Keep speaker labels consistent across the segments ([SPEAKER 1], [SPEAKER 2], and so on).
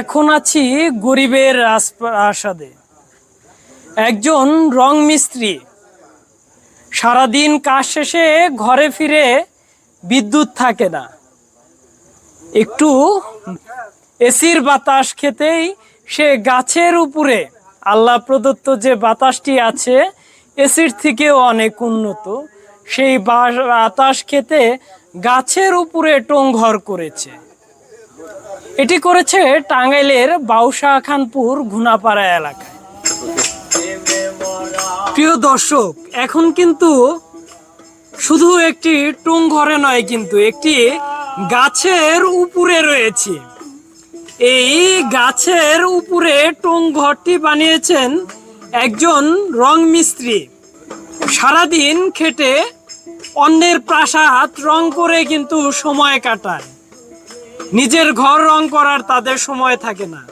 [SPEAKER 1] এখন আছি গরিবের আস- আস্বাদে একজন রং মিস্ত্রি। সারাদিন কাজ শেষে ঘরে ফিরে বিদ্যুৎ থাকে না। একটু এসির বাতাস খেতেই সে গাছের উপরে। আল্লাহ প্রদত্ত যে বাতাসটি আছে, এসির থেকেও অনেক উন্নত। সেই বাতাস খেতে গাছের উপরে টংঘর করেছে। এটি করেছে টাঙ্গাইলের বাউসা খানপুর ঘুনাপাড়া এলাকায়। প্রিয় দর্শক, এখন কিন্তু শুধু একটি টুং ঘরে নয় কিন্তু একটি গাছের উপরে রয়েছে। এই গাছের উপরে টুং ঘরটি বানিয়েছেন একজন রং মিস্ত্রি। সারাদিন খেটে অন্যের প্রাসাদ রং করে কিন্তু সময় কাটায়। নিজের ঘর রং করার তাদের সময় থাকে না।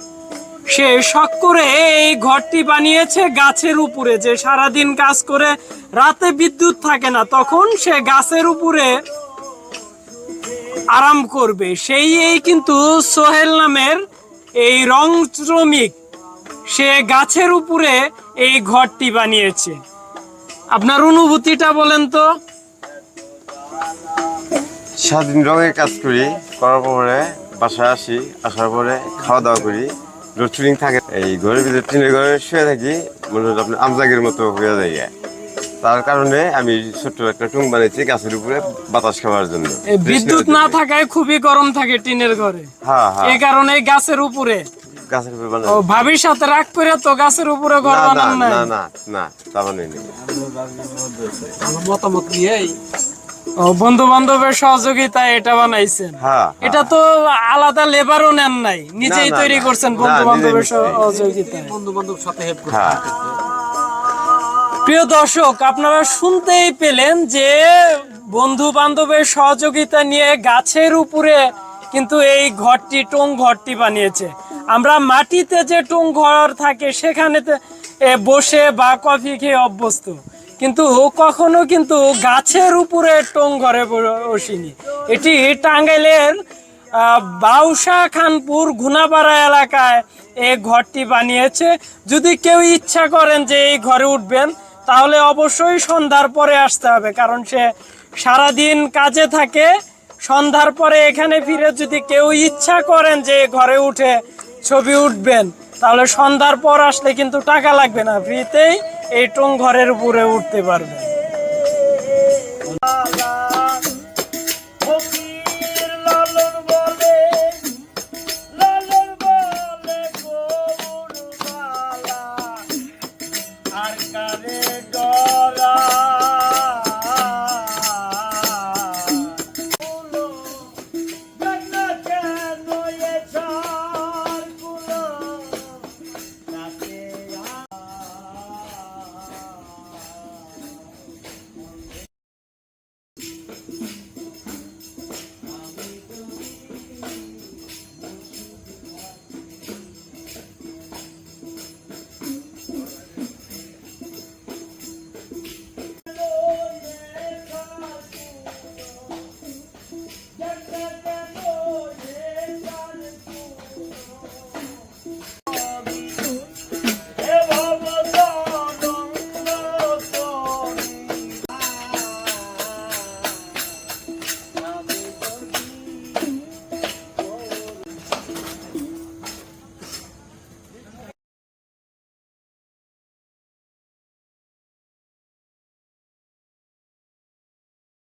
[SPEAKER 1] সে শখ করে এই ঘরটি বানিয়েছে গাছের উপরে। যে সারাদিন কাজ করে রাতে বিদ্যুৎ থাকে না, তখন সে গাছের উপরে আরাম করবে। সেই এই কিন্তু সোহেল নামের এই রং শ্রমিক। সে গাছের উপরে এই ঘরটি বানিয়েছে। আপনার অনুভূতিটা বলেন তো?
[SPEAKER 2] সারাদিন রঙের কাজ করি করার পরে বাসায় আসি আসার পরে খাওয়া দাওয়া করি। লোডশেডিং থাকে। এই ঘরের ভিতরে টিনের ঘরে শুয়ে থাকি মনে হলো আপনার আমজাগের মতো হয়ে যায়। তার কারণে আমি ছোট্ট একটা টুং বানিয়েছি গাছের উপরে বাতাস খাওয়ার জন্য।
[SPEAKER 1] বিদ্যুৎ না থাকায় খুবই গরম থাকে টিনের ঘরে।
[SPEAKER 2] হ্যাঁ হ্যাঁ।
[SPEAKER 1] এই কারণে গাছের উপরে।
[SPEAKER 2] গাছের উপরে বানাই।
[SPEAKER 1] ভাবির সাথে রাগ করে তো গাছের উপরে ঘর
[SPEAKER 2] না না
[SPEAKER 1] বানান
[SPEAKER 2] না না না তা বানাইনি।
[SPEAKER 3] মতামত নিয়েই
[SPEAKER 1] বন্ধু বান্ধবের সহযোগিতায় এটা বানাইছেন।
[SPEAKER 2] হ্যাঁ
[SPEAKER 1] এটা তো আলাদা লেবারও নেন নাই নিজেই তৈরি করছেন বন্ধু বান্ধবের সহযোগিতায়।
[SPEAKER 3] বন্ধু বান্ধব সাথে হেল্প
[SPEAKER 2] হ্যাঁ।
[SPEAKER 1] প্রিয় দর্শক আপনারা শুনতেই পেলেন যে বন্ধু বান্ধবের সহযোগিতা নিয়ে গাছের উপরে কিন্তু এই ঘরটি টং ঘরটি বানিয়েছে। আমরা মাটিতে যে টং ঘর থাকে সেখানে বসে বা কফি খেয়ে অভ্যস্ত। কিন্তু কখনো কিন্তু গাছের উপরে টং ঘরে বসিনি এটি টাঙ্গাইলের বাউসা খানপুর ঘুনাপাড়া এলাকায় এই ঘরটি বানিয়েছে। যদি কেউ ইচ্ছা করেন যে এই ঘরে উঠবেন, তাহলে অবশ্যই সন্ধ্যার পরে আসতে হবে, কারণ সে সারাদিন কাজে থাকে। সন্ধ্যার পরে এখানে ফিরে যদি কেউ ইচ্ছা করেন যে ঘরে উঠে ছবি উঠবেন, তাহলে সন্ধ্যার পর আসলে কিন্তু টাকা লাগবে না, ফ্রিতেই এই টং ঘরের উপরে উঠতে পারবেন।